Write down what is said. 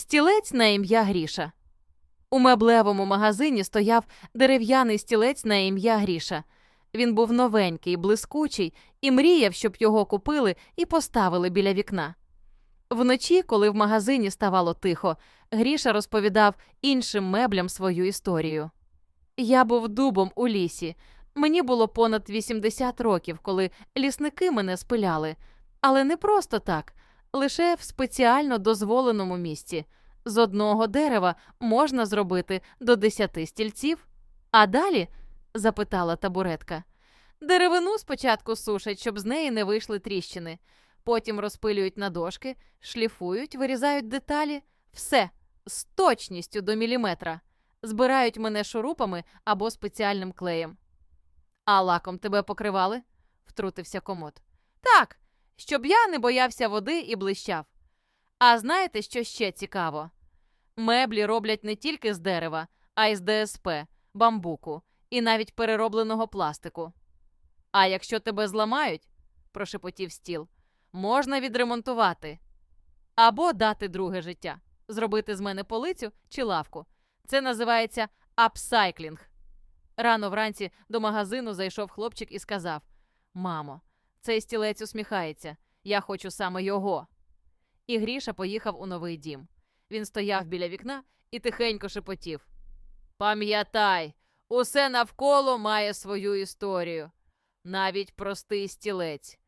Стілець на ім'я Гріша. У меблевому магазині стояв дерев'яний стілець на ім'я Гріша. Він був новенький, блискучий і мріяв, щоб його купили і поставили біля вікна. Вночі, коли в магазині ставало тихо, Гріша розповідав іншим меблям свою історію. Я був дубом у лісі. Мені було понад 80 років, коли лісники мене спиляли. Але не просто так, лише в спеціально дозволеному місці. З одного дерева можна зробити до 10 стільців. А далі? запитала табуретка. Деревину спочатку сушать, щоб з неї не вийшли тріщини. Потім розпилюють на дошки, шліфують, вирізають деталі. Все з точністю до міліметра. Збирають мене шурупами або спеціальним клеєм. А лаком тебе покривали? втрутився комод. Так, щоб я не боявся води і блищав. А знаєте, що ще цікаво? Меблі роблять не тільки з дерева, а й з ДСП, бамбуку і навіть переробленого пластику. А якщо тебе зламають, прошепотів стіл, можна відремонтувати або дати друге життя, зробити з мене полицю чи лавку. Це називається апсайклінг. Рано вранці до магазину зайшов хлопчик і сказав: Мамо, цей стілець усміхається. Я хочу саме його. І Гріша поїхав у новий дім. Він стояв біля вікна і тихенько шепотів. Пам'ятай, усе навколо має свою історію, навіть простий стілець.